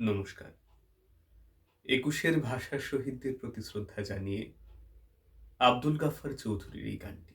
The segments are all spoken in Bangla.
নমস্কার। একুশের ভাষা শহীদদের প্রতি শ্রদ্ধা জানিয়ে আব্দুল গাফার চৌধুরীর এই গানটি।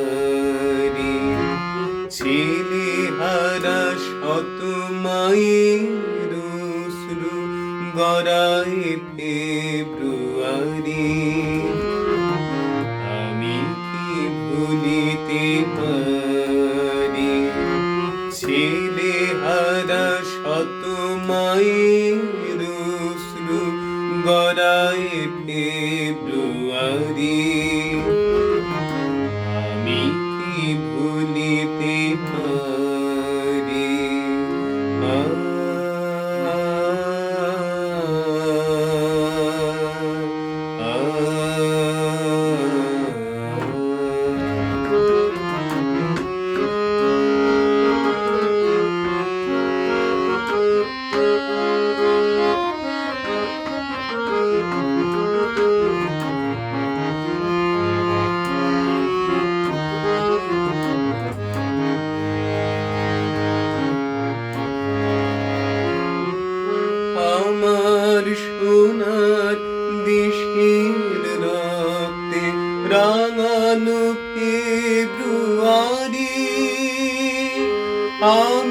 মায়ের শুরু গড়ায় ফেব্রুয়ারি আমি কি ভুলিতে পারি? ছেলে হারা শত মায়ের শুরু গড়ায়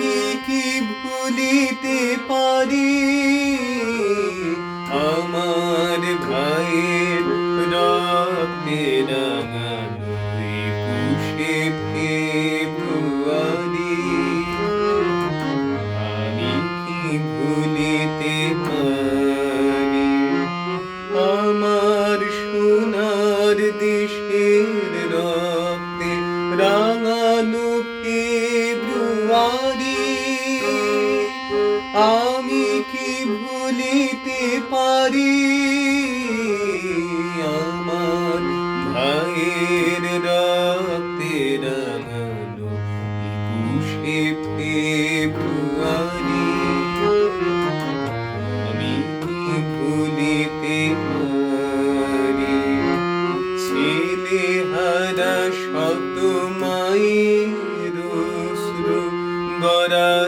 আমি কি ভুলিতে পারি? আমার ভাইয়ের রক্তে রাঙানো ফেব্রুয়ারি আমি। কি ভুলিতে পারি? আমার সোনার দেশের রক্তে আমি কি ভুলিতে পারি? আমার ভাইয়ের রক্তে রাঙানো একুশে ফেব্রুয়ারি। আমি কি ভুলিতে পারি? ছেলে হারা শত মায়ের গড়া